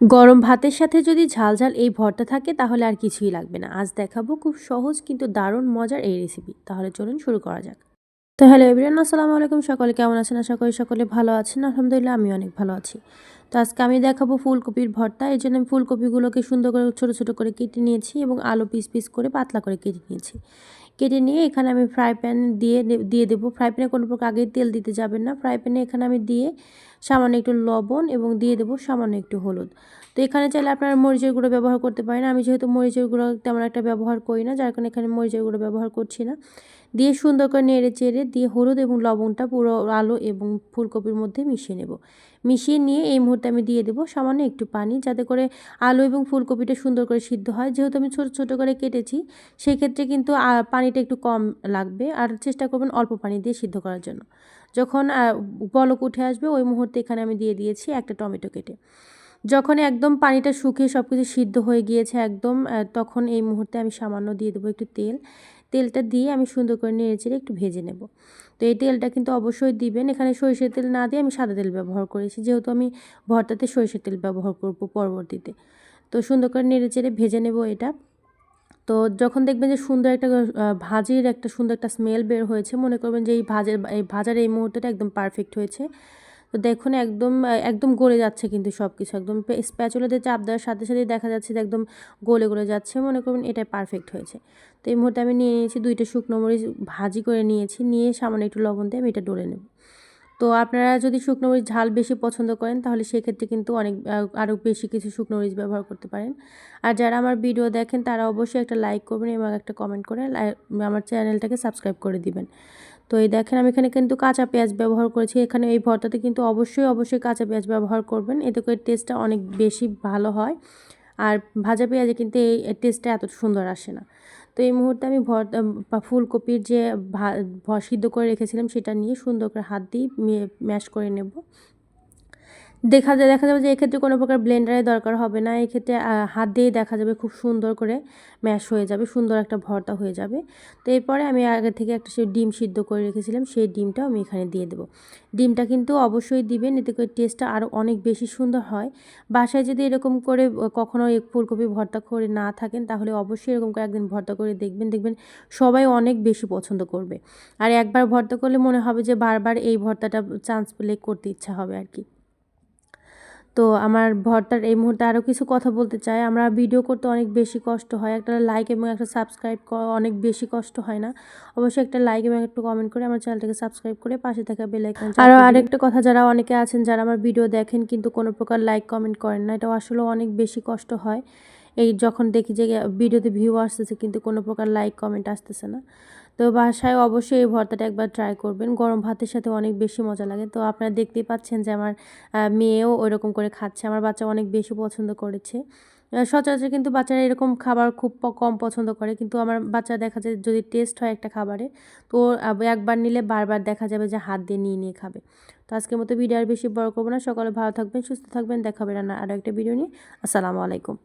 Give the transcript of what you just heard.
গরম ভাতের সাথে যদি ঝাল ঝাল এই ভর্তা থাকে, তাহলে আর কিছুই লাগবে না। আজ দেখাবো খুব সহজ কিন্তু দারুণ মজার এই রেসিপি তাহলে চলুন শুরু করা যাক। তো হ্যালো এভরিয়ান আসসালামু আলাইকুম। সকলে কেমন আছেন? আশা করি সকলে ভালো আছেন। আলহামদুলিল্লাহ আমি অনেক ভালো আছি। তো আজকে আমি দেখাবো ফুলকপির ভর্তা। এই জন্য আমি ফুলকপিগুলোকে সুন্দর করে ছোটো ছোটো করে কেটে নিয়েছি এবং আলু পিস পিস করে পাতলা করে কেটে নিয়েছি। কেটে নিয়ে এখানে আমি ফ্রাই প্যান দিয়ে দিয়ে দেবো। ফ্রাই প্যানে কোনো প্রকার আগে তেল দিতে যাবেন না। ফ্রাই প্যানে এখানে আমি দিয়ে সামান্য একটু লবণ এবং দিয়ে দেবো সামান্য একটু হলুদ। তো এখানে চাইলে আপনারা মরিচের গুঁড়ো ব্যবহার করতে পারেন। আমি যেহেতু মরিচের গুঁড়ো তেমন একটা ব্যবহার করি না, যার কারণে এখানে মরিচের গুঁড়ো ব্যবহার করছি না। দিয়ে সুন্দর করে নেড়ে চেড়ে দিয়ে হলুদ এবং লবণটা পুরো আলু এবং ফুলকপির মধ্যে মিশিয়ে নেব। মিশিয়ে নিয়ে এই মুহূর্তে আমি দিয়ে দেবো সামান্য একটু পানি যাতে করে আলু এবং ফুলকপিটা সুন্দর করে সিদ্ধ হয়। যেহেতু আমি ছোটো ছোটো করে কেটেছি, সেক্ষেত্রে কিন্তু পানিটা একটু কম লাগবে আর চেষ্টা করবেন অল্প পানি দিয়ে সিদ্ধ করার জন্য। যখন বলক উঠে আসবে, ওই মুহূর্তে এখানে আমি দিয়ে দিয়েছি একটা টমেটো কেটে। যখন একদম পানিটা শুকিয়ে সব কিছু সিদ্ধ হয়ে গিয়েছে একদম তখন এই মুহূর্তে আমি সামান্য দিয়ে দেবো একটু তেল। তেলটা দিয়ে আমি সুন্দর করে নেড়ে চেড়ে একটু ভেজে নেব। তো এই তেলটা কিন্তু অবশ্যই দিবেন। এখানে সরিষার তেল না দিয়ে আমি সাদা তেল ব্যবহার করেছি। যেহেতু আমি ভর্তাতে সরিষার তেল ব্যবহার করব পরবর্তীতে। তো সুন্দর করে নেড়ে চেড়ে ভেজে নেব এটা। তো যখন দেখবেন যে সুন্দর একটা ভাজির একটা সুন্দর একটা স্মেল বের হয়েছে, মনে করবেন যে এই ভাজের, এই ভাজার এই মুহূর্তটা একদম পারফেক্ট হয়েছে। তো দেখুন একদম একদম গলে যাচ্ছে কিন্তু সব কিছু একদম স্প্যাচুলাতে চাপ দেওয়ার সাথে সাথেই দেখা যাচ্ছে যে একদম গলে গলে যাচ্ছে। মনে করুন এটাই পারফেক্ট হয়েছে। তো এই মুহূর্তে আমি নিয়ে নিয়েছি দুইটা শুকনো মরিচ ভাজি করে নিয়েছি। নিয়ে সামান্য একটু লবণ দিয়ে আমি এটা ডলে নেব। তো আপনারা যদি শুকনো মরিচ ঝাল বেশি পছন্দ করেন, তাহলে সেক্ষেত্রে কিন্তু অনেক আরও বেশি কিছু শুকনো মরিচ ব্যবহার করতে পারেন। আর যারা আমার ভিডিও দেখেন, তারা অবশ্যই একটা লাইক করবেন এবং একটা কমেন্ট করে আমার চ্যানেলটাকে সাবস্ক্রাইব করে দিবেন। তো এই দেখেন আমি এখানে কিন্তু কাঁচা পেঁয়াজ ব্যবহার করেছি। এখানে এই ভর্তাতে কিন্তু অবশ্যই অবশ্যই কাঁচা পেঁয়াজ ব্যবহার করবেন। এতে করে টেস্টটা অনেক বেশি ভালো হয়। আর ভাজা পেঁয়াজে কিন্তু এই টেস্টটা এত সুন্দর আসে না। তো এই মুহূর্তে আমি ভর্তা ফুলকপির যে ভা সিদ্ধ করে রেখেছিলাম সেটা নিয়ে সুন্দর করে হাত দিয়ে ম্যাশ করে নেব। দেখা যায়, দেখা যাবে যে এক্ষেত্রে কোনো প্রকার ব্লেন্ডারের দরকার হবে না। এক্ষেত্রে হাত দিয়েই দেখা যাবে খুব সুন্দর করে ম্যাশ হয়ে যাবে, সুন্দর একটা ভর্তা হয়ে যাবে। তো এরপরে আমি আগে থেকে একটা সে ডিম সিদ্ধ করে রেখেছিলাম, সেই ডিমটাও আমি এখানে দিয়ে দেবো। ডিমটা কিন্তু অবশ্যই দিবেন, এতে করে টেস্টটা আরও অনেক বেশি সুন্দর হয়। বাসায় যদি এরকম করে কখনো ফুলকপি ভর্তা করে না থাকেন, তাহলে অবশ্যই এরকম করে একদিন ভর্তা করে দেখবেন দেখবেন সবাই অনেক বেশি পছন্দ করবে। আর একবার ভর্তা করলে মনে হবে যে বারবার এই ভর্তাটা চান্স পেলে করতে ইচ্ছা হবে আর কি। তো আমার ভর্তার এই মুহূর্তে আরও কিছু কথা বলতে চাই। আমরা ভিডিও করতে অনেক বেশি কষ্ট হয়। একটা লাইক এবং একটা সাবস্ক্রাইব করা অনেক বেশি কষ্ট হয় না। অবশ্যই একটা লাইক এবং একটু কমেন্ট করে আমার চ্যানেলটাকে সাবস্ক্রাইব করে পাশে থাকা বেলাইকন আরও আরেকটা কথা যারা অনেকে আছেন যারা আমার ভিডিও দেখেন কিন্তু কোনো প্রকার লাইক কমেন্ট করেন না এটা আসলে অনেক বেশি কষ্ট হয়। এই যখন দেখি যে ভিডিওতে ভিউ আসতেছে কিন্তু কোনো প্রকার লাইক কমেন্ট আসতেছে না। তো বাসায় অবশ্যই এই ভর্তাটা একবার ট্রাই করবেন। গরম ভাতের সাথে অনেক বেশি মজা লাগে। তো আপনারা দেখতেই পাচ্ছেন যে আমার মেয়েও ওইরকম করে খাচ্ছে। আমার বাচ্চা অনেক বেশি পছন্দ করেছে। সচরাচর কিন্তু বাচ্চারা এরকম খাবার খুব কম পছন্দ করে। কিন্তু আমার বাচ্চা দেখা যায় যদি টেস্ট হয় একটা খাবারে, তো একবার নিলে বারবার দেখা যাবে যে হাত দিয়ে নিয়ে নিয়ে খাবে। তো আজকের মতো ভিডিও আর বেশি বড় করব না। সকালে ভালো থাকবেন, সুস্থ থাকবেন। দেখাবে রান্না আরও একটা ভিডিও নিয়ে। আসসালামু আলাইকুম।